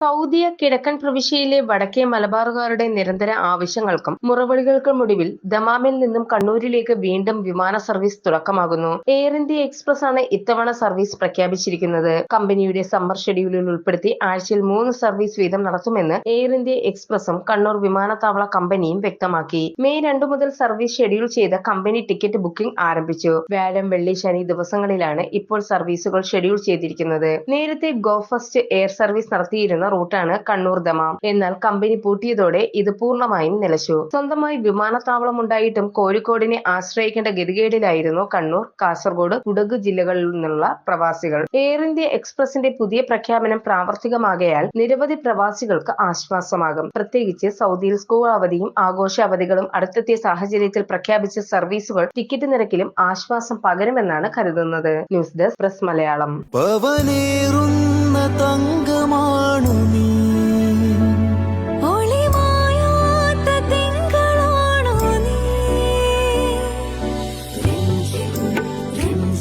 സൗദിയ കിഴക്കൻ പ്രവിശ്യയിലെ വടക്കേ മലബാറുകാരുടെ നിരന്തര ആവശ്യങ്ങൾക്കും മുറവിളികൾക്കുമൊടുവിൽ ദമാമിൽ നിന്നും കണ്ണൂരിലേക്ക് വീണ്ടും വിമാന സർവീസ് തുടക്കമാകുന്നു. എയർ ഇന്ത്യ എക്സ്പ്രസ് ആണ് ഇത്തവണ സർവീസ് പ്രഖ്യാപിച്ചിരിക്കുന്നത്. കമ്പനിയുടെ സമ്മർ ഷെഡ്യൂളിൽ ഉൾപ്പെടുത്തി ആഴ്ചയിൽ മൂന്ന് സർവീസ് വീതം നടത്തുമെന്ന് എയർ ഇന്ത്യ എക്സ്പ്രസും കണ്ണൂർ വിമാനത്താവള കമ്പനിയും വ്യക്തമാക്കി. മെയ് രണ്ടു മുതൽ സർവീസ് ഷെഡ്യൂൾ ചെയ്ത കമ്പനി ടിക്കറ്റ് ബുക്കിംഗ് ആരംഭിച്ചു. വ്യാഴം വെള്ളി ശനി ദിവസങ്ങളിലാണ് ഇപ്പോൾ സർവീസുകൾ ഷെഡ്യൂൾ ചെയ്തിരിക്കുന്നത്. നേരത്തെ ഗോ ഫസ്റ്റ് എയർ സർവീസ് നടത്തിയിരുന്ന റൂട്ടാണ് കണ്ണൂർ ദമാം. എന്നാൽ കമ്പനി പൂട്ടിയതോടെ ഇത് പൂർണമായും നിലച്ചു. സ്വന്തമായി വിമാനത്താവളം ഉണ്ടായിട്ടും കോഴിക്കോടിനെ ആശ്രയിക്കേണ്ട ഗതികേടിലായിരുന്നു കണ്ണൂർ കാസർഗോഡ് കുടക് ജില്ലകളിൽ നിന്നുള്ള പ്രവാസികൾ. എയർ ഇന്ത്യ എക്സ്പ്രസിന്റെ പുതിയ പ്രഖ്യാപനം പ്രാവർത്തികമാകയാൽ നിരവധി പ്രവാസികൾക്ക് ആശ്വാസമാകും. പ്രത്യേകിച്ച് സൗദിയിൽ സ്കൂൾ അവധിയും ആഘോഷ അവധികളും അടുത്തെത്തിയ സാഹചര്യത്തിൽ പ്രഖ്യാപിച്ച സർവീസുകൾ ടിക്കറ്റ് നിരക്കിലും ആശ്വാസം പകരുമെന്നാണ് കരുതുന്നത്. News desk press Malayalam. പവനേറുന്ന